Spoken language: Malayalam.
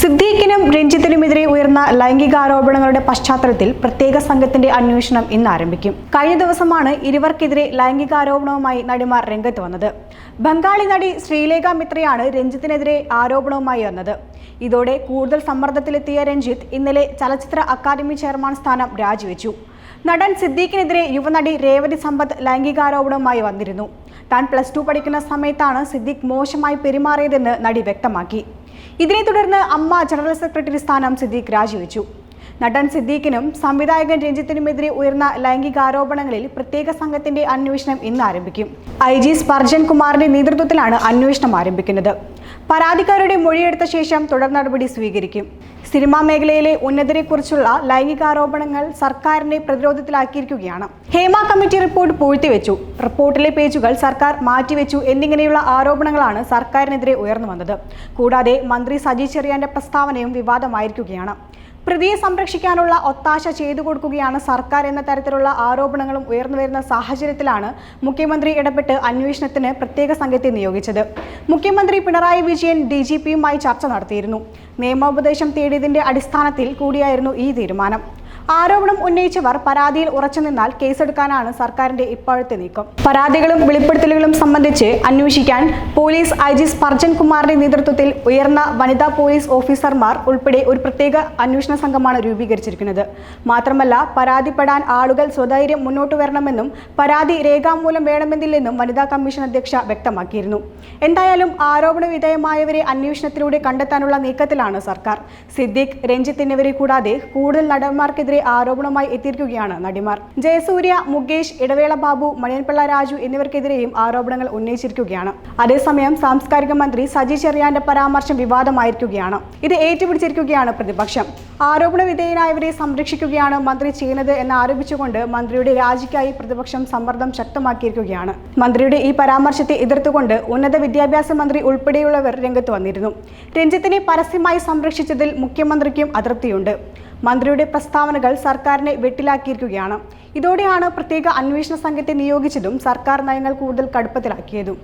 സിദ്ദീഖിനും രഞ്ജിത്തിനുമെതിരെ ഉയർന്ന ലൈംഗികാരോപണങ്ങളുടെ പശ്ചാത്തലത്തിൽ പ്രത്യേക സംഘത്തിന്റെ അന്വേഷണം ഇന്ന് ആരംഭിക്കും. കഴിഞ്ഞ ദിവസമാണ് ഇരുവർക്കെതിരെ ലൈംഗികാരോപണവുമായി നടിമാർ രംഗത്ത് വന്നത്. ബംഗാളി നടി ശ്രീലേഖ മിത്രയാണ് രഞ്ജിത്തിനെതിരെ ആരോപണവുമായി വന്നത്. ഇതോടെ കൂടുതൽ സമ്മർദ്ദത്തിലെത്തിയ രഞ്ജിത്ത് ഇന്നലെ ചലച്ചിത്ര അക്കാദമി ചെയർമാൻ സ്ഥാനം രാജിവെച്ചു. നടൻ സിദ്ദീഖിനെതിരെ യുവനടി രേവതി സമ്പത്ത് ലൈംഗികാരോപണവുമായി വന്നിരുന്നു. താൻ പ്ലസ് ടു പഠിക്കുന്ന സമയത്താണ് സിദ്ദീഖ് മോശമായി പെരുമാറിയതെന്ന് നടി വ്യക്തമാക്കി. ഇതിനെ തുടർന്ന് അമ്മ ജനറൽ സെക്രട്ടറി സ്ഥാനം സിദ്ദീഖ് രാജിവെച്ചു. നടൻ സിദ്ദീഖിനും സംവിധായകൻ രഞ്ജിത്തിനുമെതിരെ ഉയർന്ന ലൈംഗികാരോപണങ്ങളിൽ പ്രത്യേക സംഘത്തിന്റെ അന്വേഷണം ഇന്ന് ആരംഭിക്കും. ഐ ജി സ്പർജൻ കുമാറിന്റെ നേതൃത്വത്തിലാണ് അന്വേഷണം ആരംഭിക്കുന്നത്. പരാതിക്കാരുടെ മൊഴിയെടുത്ത ശേഷം തുടർ നടപടി സ്വീകരിക്കും. സിനിമാ മേഖലയിലെ ഉന്നതരെക്കുറിച്ചുള്ള ലൈംഗികാരോപണങ്ങൾ സർക്കാരിനെ പ്രതിരോധത്തിലാക്കിയിരിക്കുകയാണ്. ഹേമ കമ്മിറ്റി റിപ്പോർട്ട് പൂഴ്ത്തിവെച്ചു. റിപ്പോർട്ടിലെ പേജുകൾ സർക്കാർ മാറ്റിവെച്ചു എന്നിങ്ങനെയുള്ള ആരോപണങ്ങളാണ് സർക്കാരിനെതിരെ ഉയർന്നു വന്നത്. കൂടാതെ മന്ത്രി സജി ചെറിയാന്റെ പ്രസ്താവനയും വിവാദമായിരിക്കുകയാണ്. പ്രതിയെ സംരക്ഷിക്കാനുള്ള ഒത്താശ ചെയ്തു കൊടുക്കുകയാണ് സർക്കാർ എന്ന തരത്തിലുള്ള ആരോപണങ്ങളും ഉയർന്നു വരുന്ന സാഹചര്യത്തിലാണ് മുഖ്യമന്ത്രി ഇടപെട്ട് അന്വേഷണത്തിന് പ്രത്യേക സംഘത്തെ നിയോഗിച്ചത്. മുഖ്യമന്ത്രി പിണറായി വിജയൻ ഡി ജി പിയുമായി ചർച്ച നടത്തിയിരുന്നു. നിയമോപദേശം തേടിയതിന്റെ അടിസ്ഥാനത്തിൽ കൂടിയായിരുന്നു ഈ തീരുമാനം. ആരോപണം ഉന്നയിച്ചവർ പരാതിയിൽ ഉറച്ചുനിന്നാൽ കേസെടുക്കാനാണ് സർക്കാരിന്റെ ഇപ്പോഴത്തെ നീക്കം. പരാതികളും വെളിപ്പെടുത്തലുകളും സംബന്ധിച്ച് അന്വേഷിക്കാൻ പോലീസ് ഐ ജി സ്പർജൻ കുമാറിന്റെ നേതൃത്വത്തിൽ ഉയർന്ന വനിതാ പോലീസ് ഓഫീസർമാർ ഉൾപ്പെടെ ഒരു പ്രത്യേക അന്വേഷണ സംഘമാണ് രൂപീകരിച്ചിരിക്കുന്നത്. മാത്രമല്ല പരാതിപ്പെടാൻ ആളുകൾ സ്വധൈര്യം മുന്നോട്ട് വരണമെന്നും പരാതി രേഖാമൂലം വേണമെന്നില്ലെന്നും വനിതാ കമ്മീഷൻ അധ്യക്ഷ വ്യക്തമാക്കിയിരുന്നു. എന്തായാലും ആരോപണ വിധേയമായവരെ അന്വേഷണത്തിലൂടെ കണ്ടെത്താനുള്ള നീക്കത്തിലാണ് സർക്കാർ. സിദ്ദിഖ് രഞ്ജിത്ത് എന്നിവരെ കൂടാതെ കൂടുതൽ നടന്മാർക്കെതിരെ ആരോപണമായി എത്തിയിരിക്കുകയാണ് നടിമാർ. ജയസൂര്യ മുകേഷ് ഇടവേള ബാബു മണിയൻപിള്ള രാജു എന്നിവർക്കെതിരെയും ആരോപണങ്ങൾ ഉന്നയിച്ചിരിക്കുകയാണ്. അതേസമയം സാംസ്കാരിക മന്ത്രി സജി ചെറിയാന്റെ പരാമർശം വിവാദമായിരിക്കുകയാണ്. ഇത് ഏറ്റുപിടിച്ചിരിക്കുകയാണ് പ്രതിപക്ഷം. ആരോപണ വിധേയനായവരെ സംരക്ഷിക്കുകയാണ് മന്ത്രി ചെയ്യുന്നത് എന്ന് ആരോപിച്ചുകൊണ്ട് മന്ത്രിയുടെ രാജിക്കായി പ്രതിപക്ഷം സമ്മർദ്ദം ശക്തമാക്കിയിരിക്കുകയാണ്. മന്ത്രിയുടെ ഈ പരാമർശത്തെ എതിർത്തുകൊണ്ട് ഉന്നത വിദ്യാഭ്യാസ മന്ത്രി ഉൾപ്പെടെയുള്ളവർ രംഗത്ത് വന്നിരുന്നു. രഞ്ജിത്തിനെ പരസ്യമായി സംരക്ഷിച്ചതിൽ മുഖ്യമന്ത്രിക്കും അതൃപ്തിയുണ്ട്. മന്ത്രിയുടെ പ്രസ്താവനകൾ സർക്കാരിനെ വെട്ടിലാക്കിയിരിക്കുകയാണ്. ഇതോടെയാണ് പ്രത്യേക അന്വേഷണ സംഘത്തെ നിയോഗിച്ചതും സർക്കാർ നയങ്ങൾ കൂടുതൽ കടുപ്പത്തിലാക്കിയതും.